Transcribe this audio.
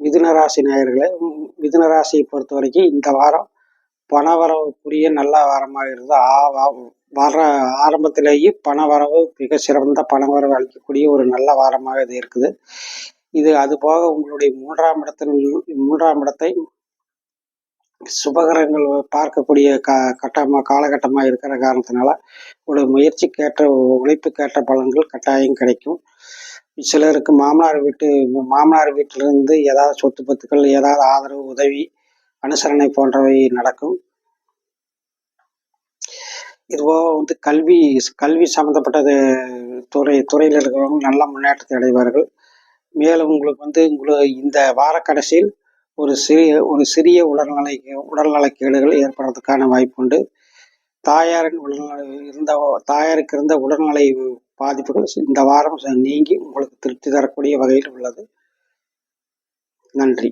மிதுனராசி நேயர்களே மிதுனராசியை பொறுத்த வரைக்கும் இந்த வாரம் பண வரவுக்குரிய நல்ல வாரமாக இருந்தது. வர ஆரம்பத்திலேயே பண வரவு மிக சிறந்த பண வரவு அளிக்கக்கூடிய ஒரு நல்ல வாரமாக இது இருக்குது. இது அதுபோக உங்களுடைய மூன்றாம் இடத்தில் மூன்றாம் இடத்தை சுபகரங்கள் பார்க்கக்கூடிய க கட்டமாக காலகட்டமாக இருக்கிற காரணத்தினால உங்களுடைய முயற்சிக்கேற்ற உழைப்புக்கேற்ற பலன்கள் கட்டாயம் கிடைக்கும். சிலருக்கு மாமனார் வீட்டு மாமனார் வீட்டிலிருந்து ஏதாவது சொத்து பத்துக்கள் ஏதாவது ஆதரவு உதவி அனுசரணை போன்றவை நடக்கும். இதுபோக வந்து கல்வி கல்வி சம்மந்தப்பட்டது துறை துறையில் இருக்கிறவங்க நல்ல முன்னேற்றத்தை அடைவார்கள். மேலும் உங்களுக்கு வந்து உங்களுக்கு இந்த வார கடைசியில் ஒரு சிறிய ஒரு சிறிய உடல்நிலை உடல்நலக்கேடுகள் ஏற்படுறதுக்கான வாய்ப்புண்டு தாயாரின் உடல்நல இருந்த தாயாருக்கு இருந்த உடல்நிலை பாதிப்புகள் இந்த வாரம் நீங்கி உங்களுக்கு திருப்தி தரக்கூடிய வகையில் உள்ளது. நன்றி.